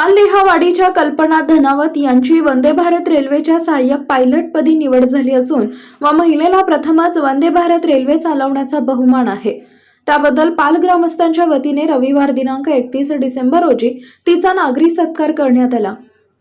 काल कल्पना धनावत यांची वंदे भारत रेल्वेच्या सहाय्यक पायलटपदी निवड झाली असून व महिलेला प्रथमच वंदे भारत रेल्वे चालवण्याचा बहुमान आहे. त्याबद्दल पाल ग्रामस्थांच्या वतीने रविवार दिनांक एकतीस डिसेंबर रोजी तिचा नागरी सत्कार करण्यात आला.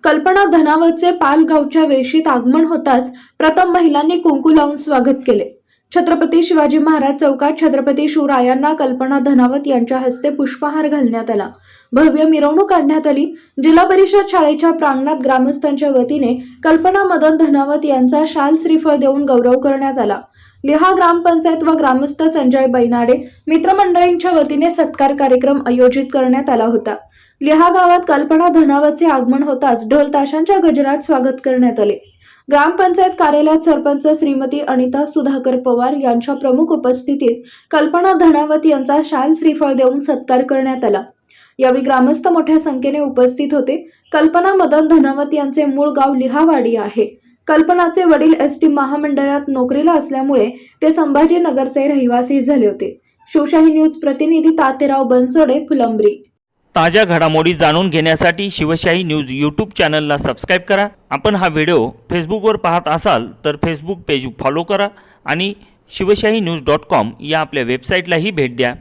कल्पना धनावतचे पाल गावच्या वेशीत आगमन होताच प्रथम महिलांनी कुंकू लावून स्वागत केले. छत्रपती शिवाजी महाराज चौकात छत्रपती शिवरायांना कल्पना धनावत यांच्या हस्ते पुष्पहार घालण्यात आला. भव्य मिरवणूक काढण्यात आली. जिल्हा परिषद शाळेच्या प्रांगणात ग्रामस्थांच्या वतीने कल्पना मदन धनावत यांचा शाल श्रीफळ देऊन गौरव करण्यात आला. लिहा ग्रामपंचायत व ग्रामस्थ संजय बैनाडे मित्रमंडळींच्या वतीने सत्कार कार्यक्रम आयोजित करण्यात आला होता. लिहा गावात कल्पना धनावतचे आगमन होताच ढोल ताशांच्या गजरात स्वागत करण्यात आले. ग्रामपंचायत कार्यालयात सरपंच श्रीमती अनिता सुधाकर पवार यांच्या प्रमुख उपस्थितीत कल्पना धनावत यांचा शाल श्रीफळ देऊन सत्कार करण्यात आला. यावेळी ग्रामस्थ मोठ्या संख्येने उपस्थित होते. कल्पना मदन धनावत यांचे मूळ गाव लिहावाडी आहे. कल्पनाचे वडील एस टी महामंडळात नोकरीला असल्यामुळे ते संभाजीनगरचे रहिवासी झाले होते. शिवशाही न्यूज प्रतिनिधी तातेराव बनसोडे फुलंब्री. ताज्या घडामोडी जाणून घेण्यासाठी शिवशाही न्यूज यूट्यूब चॅनलला सबस्क्राईब करा. आपण हा व्हिडिओ फेसबुकवर पाहत असाल तर फेसबुक पेज फॉलो करा आणि शिवशाही न्यूज डॉट कॉम या आपल्या वेबसाईटलाही भेट द्या.